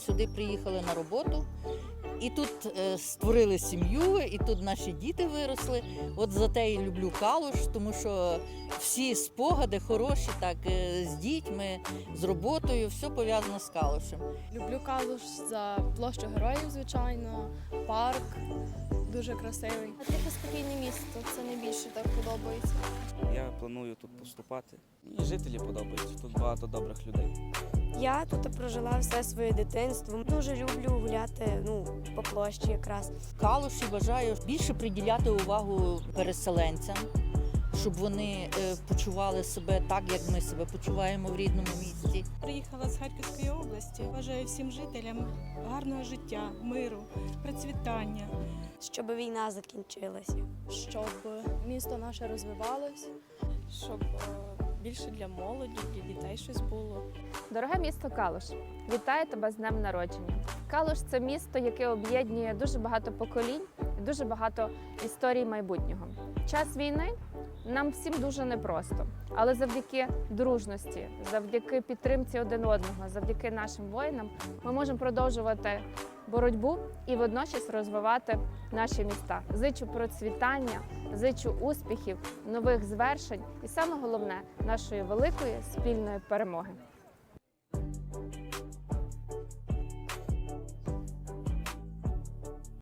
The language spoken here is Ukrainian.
сюди приїхали на роботу. І тут е, створили сім'ю, і тут наші діти виросли. От за те і люблю Калуш, тому що всі спогади хороші, так е, з дітьми, з роботою, все пов'язано з Калушем. Люблю Калуш за площу героїв, звичайно, парк дуже красивий. Тихе спокійне місто, це найбільше так подобається. Я планую тут поступати. Мені жителі подобаються. Тут багато добрих людей. Я тут прожила все своє дитинство. Дуже люблю гуляти ну, по площі якраз. Калуші бажаю більше приділяти увагу переселенцям, щоб вони е, почували себе так, як ми себе почуваємо в рідному місті. Приїхала з Харківської області. Бажаю всім жителям гарного життя, миру, процвітання. Щоб війна закінчилася. Щоб місто наше розвивалось. щоб е, більше для молоді, для дітей щось було. Дороге місто Калуш, вітаю тебе з днем народження. Калуш це місто, яке об'єднує дуже багато поколінь і дуже багато історій майбутнього. Час війни нам всім дуже непросто, але завдяки дружності, завдяки підтримці один одного, завдяки нашим воїнам, ми можемо продовжувати боротьбу і водночас розвивати наші міста. Зичу процвітання, зичу успіхів, нових звершень, і саме головне нашої великої спільної перемоги.